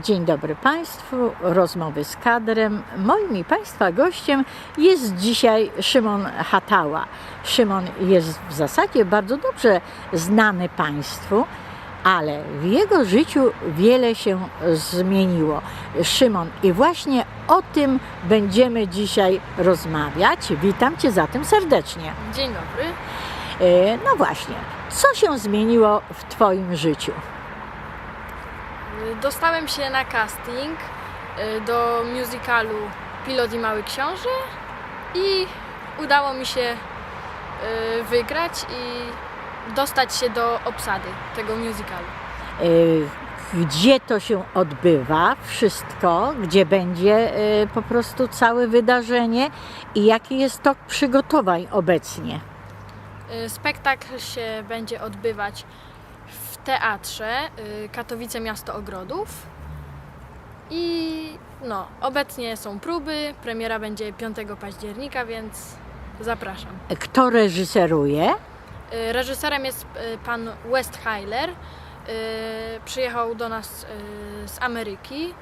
Dzień dobry Państwu, rozmowy z kadrem. Moim i Państwa gościem jest dzisiaj Szymon Hatała. Szymon jest w zasadzie bardzo dobrze znany Państwu, ale w jego życiu wiele się zmieniło. Szymon, i właśnie o tym będziemy dzisiaj rozmawiać. Witam Cię zatem serdecznie. Dzień dobry. E, No właśnie, co się zmieniło w Twoim życiu? Y, Dostałem się na casting y, do musicalu Pilot i Mały Książę i udało mi się y, wygrać i dostać się do obsady tego musicalu. E, gdzie to się odbywa, wszystko, gdzie będzie po prostu całe wydarzenie i jaki jest tok przygotowań obecnie. Y, Spektakl się będzie odbywać teatrze y, Katowice Miasto Ogrodów i no, obecnie są próby, premiera będzie 5 października, więc zapraszam. Kto reżyseruje? Y, Reżyserem jest y, pan West Heiler. Y, Przyjechał do nas z Ameryki,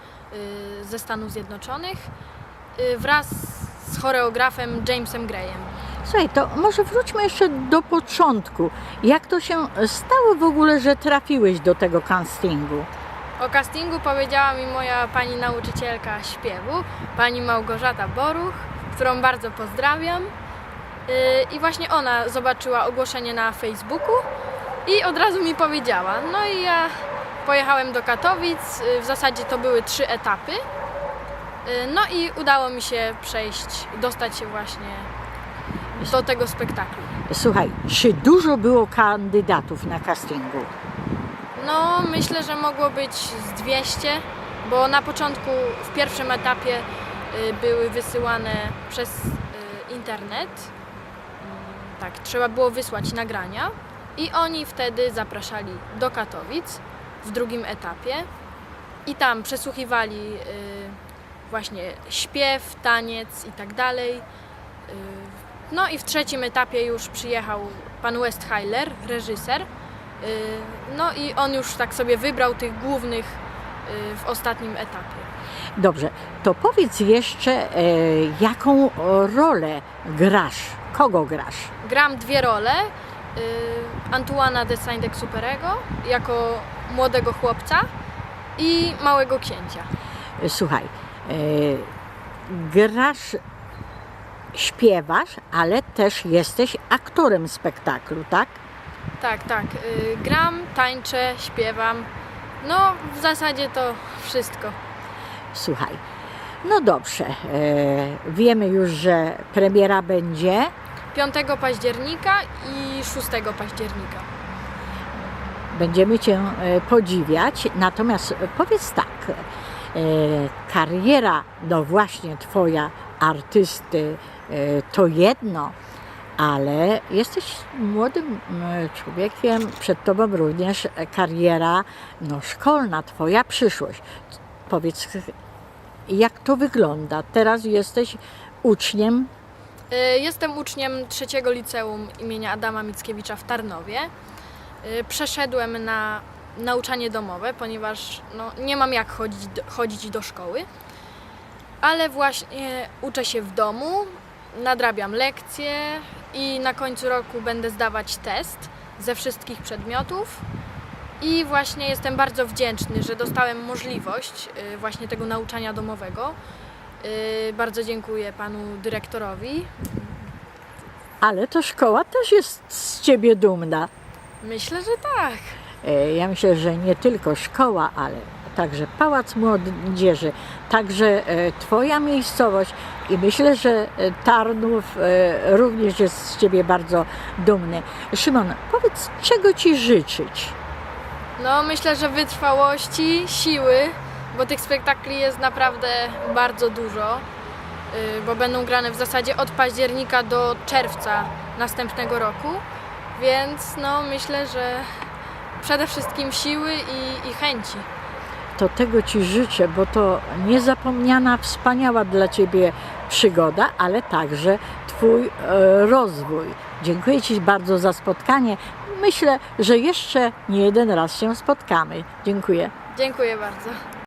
ze Stanów Zjednoczonych, wraz z choreografem Jamesem Grayem. Słuchaj, to może wróćmy jeszcze do początku. Jak to się stało w ogóle, że trafiłeś do tego castingu? O castingu powiedziała mi moja pani nauczycielka śpiewu, pani Małgorzata Boruch, którą bardzo pozdrawiam. Y, I właśnie ona zobaczyła ogłoszenie na Facebooku i od razu mi powiedziała. No i ja pojechałem do Katowic, y, w zasadzie to były trzy etapy. Y, No i udało mi się przejść, dostać się właśnie do tego spektaklu. Słuchaj, czy dużo było kandydatów na castingu? No, myślę, że mogło być z 200, bo na początku w pierwszym etapie y, były wysyłane przez y, internet. Mm, Tak, trzeba było wysłać nagrania i oni wtedy zapraszali do Katowic w drugim etapie i tam przesłuchiwali y, właśnie śpiew, taniec i tak dalej. Y, No i w trzecim etapie już przyjechał pan West Heiler, reżyser. Y, No i on już tak sobie wybrał tych głównych y, w ostatnim etapie. Dobrze, to powiedz jeszcze, e, jaką rolę grasz? Kogo grasz? Gram dwie role. y, Antuana de Saint-Exupéry'ego jako młodego chłopca i małego księcia. Słuchaj, e, grasz, śpiewasz, ale też jesteś aktorem spektaklu, tak? Tak, tak. y, Gram, tańczę, śpiewam. No, w zasadzie to wszystko. Słuchaj, no dobrze, e, wiemy już, że premiera będzie. 5 października i 6 października. Będziemy Cię e, podziwiać. Natomiast powiedz tak, e, kariera, no właśnie Twoja artysty to jedno, ale jesteś młodym m, człowiekiem, przed Tobą również kariera no, szkolna, Twoja przyszłość. Powiedz, jak to wygląda? Teraz jesteś uczniem Y, Jestem uczniem trzeciego liceum imienia Adama Mickiewicza w Tarnowie. Przeszedłem na nauczanie domowe, ponieważ no, nie mam jak chodzić chodzić do szkoły. Ale właśnie uczę się w domu, nadrabiam lekcje i na końcu roku będę zdawać test ze wszystkich przedmiotów. I właśnie jestem bardzo wdzięczny, że dostałem możliwość y, właśnie tego nauczania domowego. Y, Bardzo dziękuję panu dyrektorowi. ale to szkoła też jest z Ciebie dumna. Myślę, że tak. E, Ja myślę, że nie tylko szkoła, ale także Pałac Młodzieży, także e, Twoja miejscowość i myślę, że e, Tarnów e, również jest z Ciebie bardzo dumny. Szymon, powiedz, czego Ci życzyć? No, myślę, że wytrwałości, siły, bo tych spektakli jest naprawdę bardzo dużo, y, bo będą grane w zasadzie od października do czerwca następnego roku, więc no, myślę, że przede wszystkim siły i, i chęci. To tego Ci życzę, bo to niezapomniana, wspaniała dla Ciebie przygoda, ale także Twój e, rozwój. Dziękuję Ci bardzo za spotkanie. Myślę, że jeszcze nie jeden raz się spotkamy. Dziękuję. Dziękuję bardzo.